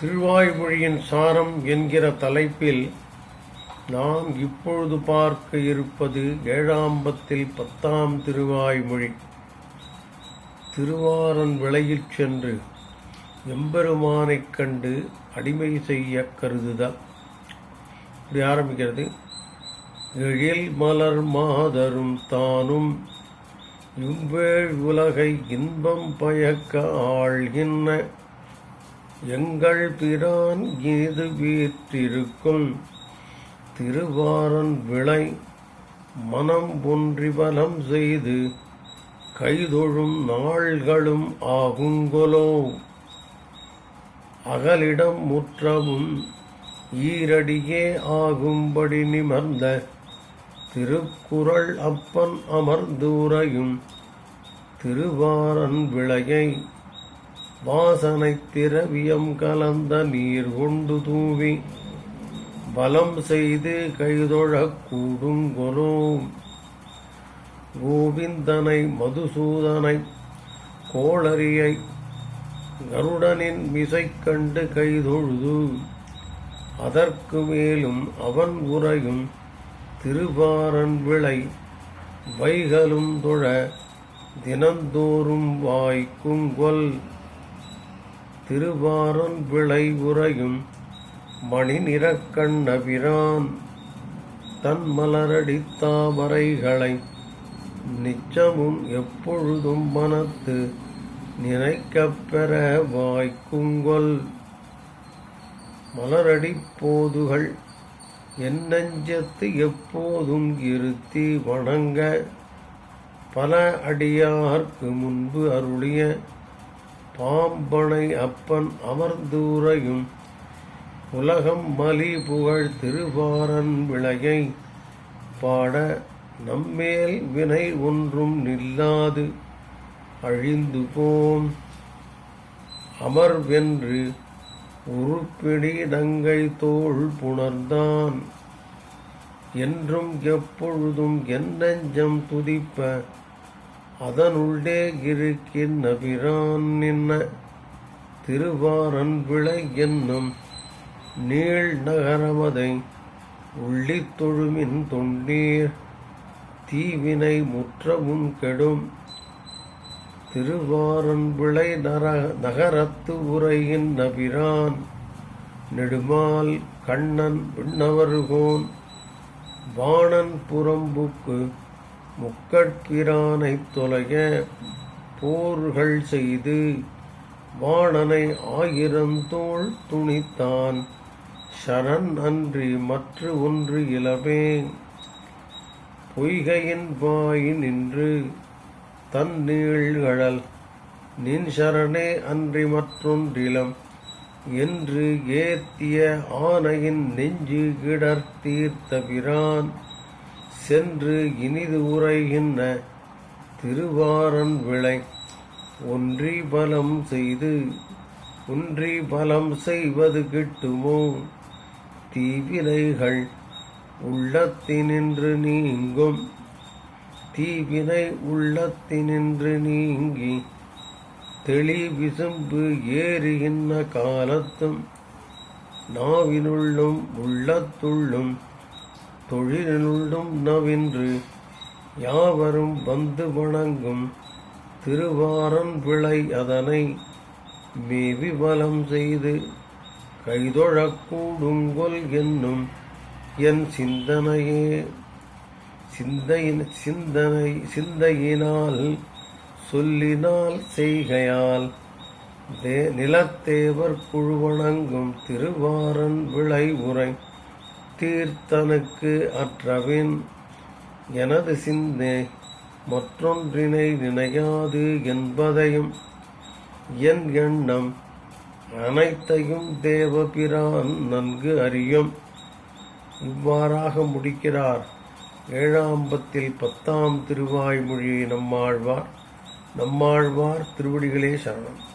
திருவாய்மொழியின் சாரம் என்கிற தலைப்பில் நாம் இப்பொழுது பார்க்க இருப்பது ஏழாம்பத்தில் பத்தாம் திருவாய்மொழி. திருவாரன் விளையில் சென்று எம்பெருமானைக் கண்டு அடிமை செய்ய கருதுதல். இப்படி ஆரம்பிக்கிறது. எழில் மலர் மாதரும் தானும் இவ்வேழ் உலகை இன்பம் பயக்க ஆள்கின்ற எங்கள் பிரான் ஏது வீற்றிருக்கும் திருவாரன் விளை மனம் ஒன்றி பலம் செய்து கைதொழும் நாள்களும் ஆகுங்கொலோ. அகலிடம் முற்றவும் ஈரடியே ஆகும்படி நிமர்ந்த திருக்குறள் அப்பன் அமர்ந்தூரையும் திருவாரன் விளையை வாசனை திரவியம் கலந்த நீர் கொண்டு தூவி பலம் செய்து கைதொழக் கூடுங்கொலோ கோவிந்தனை மதுசூதனை கோளரியை கருடனின் மிசை கண்டு கைதொழுது அதற்கு மேலும் அவன் உரையும் திருவாரன் விளை வைகலும் தொழ தினந்தோறும் வாய்க்குங்கொல் திருவாரன் விளை உறையும் மணி நிறக்கண்ணபிரான் தன் மலரடி தாமரைகளை நிச்சமும் எப்பொழுதும் மனத்து நினைக்கப் பெற வாய்க்குங்கொல். மலரடி போதுகள் என் நெஞ்சத்து எப்போதும் இருத்தி வணங்க பல அடியார்க்கு முன்பு அருளிய பாம்பனை அப்பன் அமர்ந்தூரையும் உலகம் மலி புகழ் திருவாரன் விளையை பாட நம்மேல் வினை ஒன்றும் நில்லாது அழிந்து போம். அமர்வென்று உருப்பிடி நங்கை தோள் புணர்ந்தான். என்றும் எப்பொழுதும் என் நெஞ்சம் துதிப்ப அதனுள்ளே இருக்கின்ற பிரான் நின்ன திருவாரன் விளை என்னும் நீள் நகரமதை உள்ளித் தொழுமின் தொண்டீர் தீவினை முற்றவும் கெடும் திருவாரன் விளை நர நகரத்து உரையின் நபிரான் நெடுமால் கண்ணன் விண்ணவருகோன் வாணன் புறம்புக்கு முக்கட்கிரானை தொலைய போர்கள் செய்து வாணனை ஆயிரந்தோள் துணித்தான். சரண் அன்றி மற்ற ஒன்று இலவே பொய்கையின் வாய் நின்று தன் நீழ்கழல் நின் சரணே அன்றி மற்றொன்றிலம் என்று ஏத்திய ஆனையின் நெஞ்சு கிடர் தீர்த்த பிரான் சென்று இனிது உரைகின்ற திருவாரன் விளை ஒன்றி பலம் செய்து ஒன்றி பலம் செய்வது கிட்டுமோ? தீவினைகள் உள்ளத்தினின்று நீங்கும் தீவினை உள்ளத்தினின்று நீங்கி தெளி விசும்பு ஏறுகின்ற காலத்தும் நாவினுள்ளும் உள்ளத்துள்ளும் தொழிலுள்ளும் நவின்று யாவரும் வந்து வணங்கும் திருவாரன் விளை அதனை மேவி பலம் செய்து கைதொழக்கூடுங்கொல் என்னும் என் சிந்தனையே. சிந்தையின் சிந்தனை சிந்தையினால் சொல்லினால் செய்கையால் தே நிலத்தேவர் குழு வணங்கும் திருவாரன் விளை உரை தீர்த்தனுக்கு அற்றவின் எனது சிந்தே மற்றொன்றினை நினையாது என்பதையும் என் எண்ணம் அனைத்தையும் தேவபிரான் நன்கு அறியும். இவ்வாறாக முடிக்கிறார். ஏழாம்பத்தில் பத்தாம் திருவாய்மொழியை நம்மாழ்வார். நம்மாழ்வார் திருவடிகளே சரணம்.